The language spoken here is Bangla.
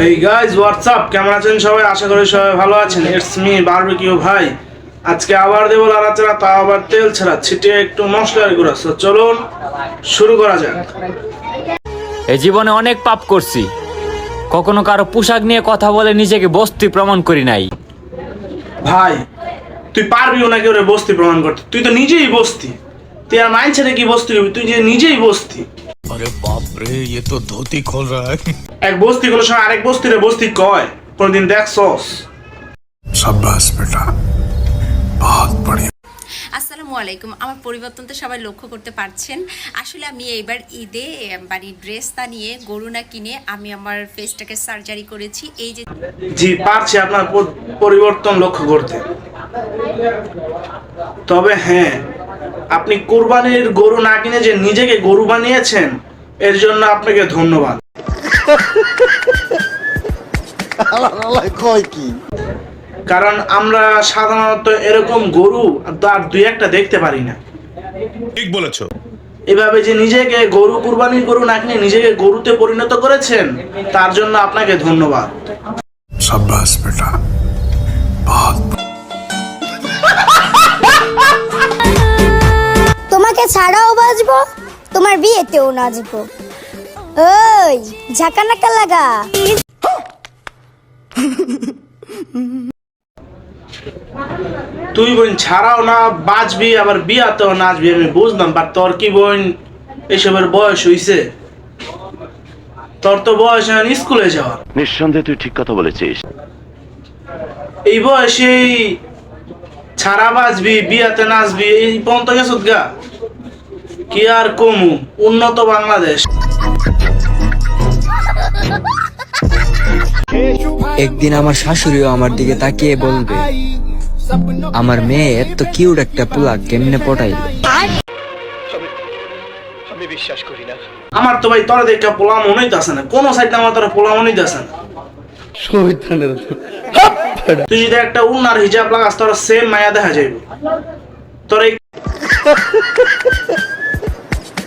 এই গাইজ হোয়াটসঅ্যাপ কেমন আছেন সবাই? আশা করি সবাই ভালো আছেন। ইটস মি বারবিকিউ ভাই। আজকে আবার দেবো লাড়াচাড়া তা আবার তেল ছাড়া ছিটিয়ে একটু মশলার গুঁড়া। চলুন শুরু করা যাক। এ জীবনে অনেক পাপ করছি। কখনো কারও পোশাক নিয়ে কথা বলে নিজেকে বস্তি প্রমাণ করি নাই। ভাই তুই পারবিও না কেউ বস্তি প্রমাণ করতে। তুই তো নিজেই বস্তি। তুই আর মাইন্ড ছেড়ে কি বস্তি হবি তুই যে নিজেই বস্তি। আরে বাপ এ তো ধুতি খোল এক বস্তি আরেক বস্তি কয় কোনদিন দেখছস সাব্বাস বেটা বহুত বড় আসসালামু আলাইকুম। আমার পরিবর্তন তো সবাই লক্ষ্য করতে পারছেন। আসলে আমি এইবার ঈদে ড্রেসটা নিয়ে গরু না কিনে আমি আমার ফেসটাকে সার্জারি করেছি। এই যে জি পারছি আপনার পরিবর্তন লক্ষ্য করতে। তবে হ্যাঁ আপনি কোরবানির গরু না কিনে যে নিজেকে গরু বানিয়েছেন এর জন্য আপনাকে ধন্যবাদ। কি? কারণ আমরা সাধারণত এরকম গরু আর দুই একটা দেখতে পারি না। ঠিক বলেছ। এভাবে যে নিজেকে গরু কুরবানি গরু নাকি নিজেকে গরুতে পরিণত করেছেন তার জন্য আপনাকে ধন্যবাদ। সাব্বাস বেটা। বহুত বাজবো তোমার বিয়েতেও নাচবো ওই ঝাঁকানাকা লাগা। তুই বোন ছাড়াও না বাঁচবি আবার বিয়াতেও নাচবি আমি বুঝলাম বাট তোর কি বোন এসবের বয়স হইছে? তোর তো বয়স এখন স্কুলে যাওয়ার। নিঃসন্দেহে তুই ঠিক কথা বলেছিস। এই বয়সে ছাড়া বাঁচবি বিয়াতে নাচবি এই পন্ত গেছত গা? কি আর কমু? উন্নত বাংলাদেশ। একদিন আমার শাশুড়িও আমার দিকে তাকিয়ে বলবে আমার মেয়ে এত কিউট একটা পোলা কেমনে পটাইল? আমার তো ভাই তোরা দেখে পোলা মনেই আসে না। কোনো সাইড আমার তোরা পোলা মনেই আসে না। তুই যদি একটা উন্নার হিজাব লাগাস তোর সেম মায়া দেখা যাইব। তোর